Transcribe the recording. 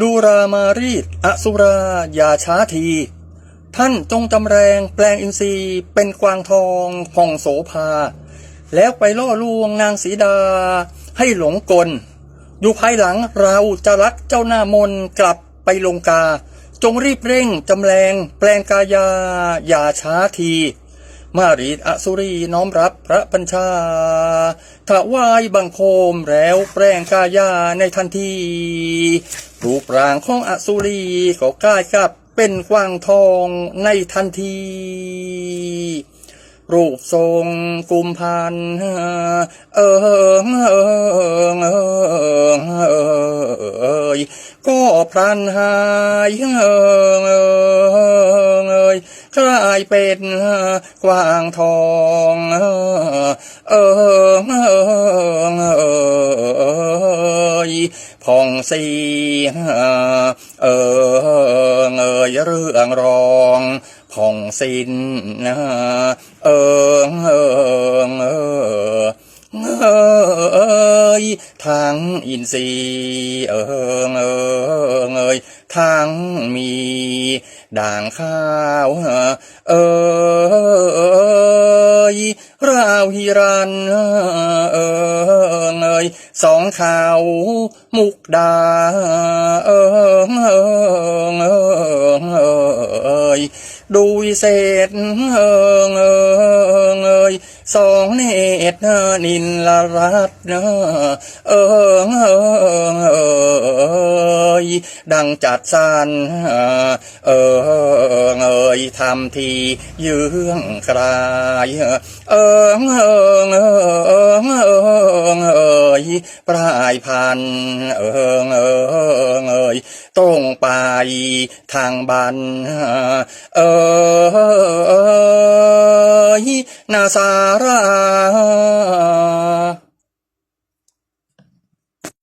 ดูรามารีดอสุราอย่าช้าที ท่านจงจำแรงแปลงอินทรีย์เป็นกวางทองผ่องโสภา แล้วไปล่อลวงนางสีดาให้หลงกล อยู่ภายหลังเราจะรักเจ้าหน้ามนกลับไปลงกา จงรีบเร่งจำแรงแปลงกายาอย่าช้าที มารีอสุรีน้อมรับพระบัญชาถวายบังคมแล้วแปลงกายาในทันทีรูปร่างของอสุรีก็กลายกับเป็นกวางทองในทันที รูปทรงกุมพันเออเออเออเอยก็พลันหายเออ ยกลายเป็นกวางทอง เออเออเอยผ่องสีเออเอยเรื่องรองผ่องสินเออเออเออเอยทั้งอินทรีย์เออเออเอยทั้ง ด่างข้าวเออราวฮิรันเออเอยสองขาวมุกดาเออเออเอยดูวิเศษเออเออเอยสองเนตรนินลรัตเออเออเอ ย ดังจัดสรรเออเอยทำทีเยื้องกลายเออเออเออเออเอยปลายพันเออเออเอยตรงไปทางบันเออเอยนาสารา